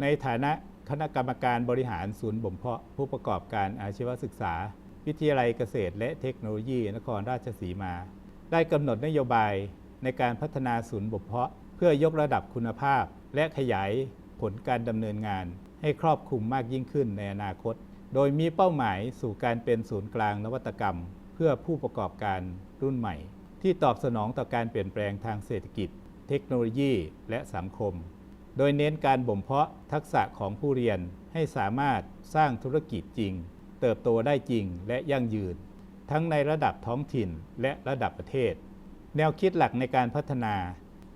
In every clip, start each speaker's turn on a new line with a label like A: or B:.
A: ในฐานะคณะกรรมการบริหารศูนย์บ่มเพาะผู้ประกอบการอาชีวศึกษา วิทยาลัยเกษตร และเทคโนโลยีนครราชสีมา ได้กำหนดนโยบายในการพัฒนาศูนย์บ่มเพาะ เพื่อยกระดับคุณภาพ และขยายผลการดำเนินงาน ให้ครอบคลุมมากยิ่งขึ้นในอนาคต โดยมีเป้าหมายสู่การเป็นศูนย์กลางนวัตกรรม เพื่อผู้ประกอบการรุ่นใหม่ ที่ตอบสนองต่อการเปลี่ยนแปลงทางเศรษฐกิจ เทคโนโลยี และสังคม โดยเน้นการบ่มเพาะทักษะของผู้เรียนให้สามารถสร้างธุรกิจจริง เติบโตได้จริงและยั่งยืน ทั้งในระดับท้องถิ่นและระดับประเทศ แนวคิดหลักในการพัฒนา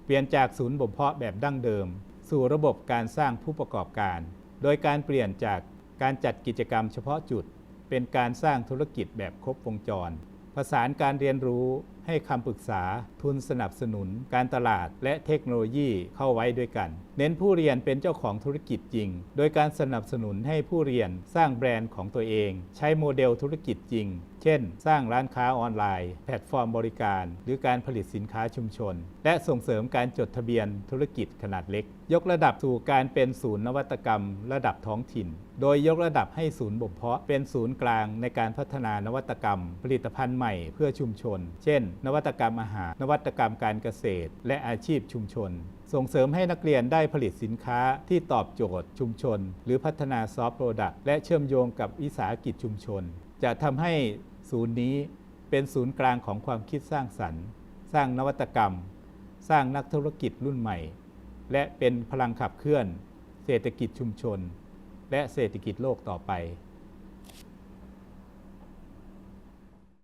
A: เปลี่ยนจากศูนย์บ่มเพาะแบบดั้งเดิม สู่ระบบการสร้างผู้ประกอบการ โดยการเปลี่ยนจากการจัดกิจกรรมเฉพาะจุด เป็นการสร้างธุรกิจแบบครบวงจรประสานการเรียนรู้ ให้คำปรึกษาทุนสนับสนุน การตลาดและเทคโนโลยีเข้าไว้ด้วยกัน เน้นผู้เรียนเป็นเจ้าของธุรกิจจริง โดยการสนับสนุนให้ผู้เรียนสร้างแบรนด์ของตัวเอง ใช้โมเดลธุรกิจจริง เช่น สร้างร้านค้าออนไลน์ แพลตฟอร์มบริการ หรือการผลิตสินค้าชุมชน และส่งเสริมการจดทะเบียนธุรกิจขนาดเล็ก ยกระดับสู่การเป็นศูนย์นวัตกรรม ระดับท้องถิ่น โดยยกระดับให้ศูนย์บ่มเพาะเป็นศูนย์กลางในการพัฒนานวัตกรรม ผลิตภัณฑ์ใหม่เพื่อชุมชน เช่นนวัตกรรมอาหาร นวัตกรรมการเกษตร และอาชีพชุมชน ส่งเสริมให้นักเรียนได้ผลิตสินค้าที่ตอบโจทย์ชุมชน หรือพัฒนาซอฟต์โปรดักต์และเชื่อมโยงกับวิสาหกิจชุมชน จะทำให้ศูนย์นี้เป็นศูนย์กลางของความคิดสร้างสรรค์ สร้างนวัตกรรม สร้างนักธุรกิจรุ่นใหม่ และเป็นพลังขับเคลื่อน เศรษฐกิจชุมชน และเศรษฐกิจโลกต่อไป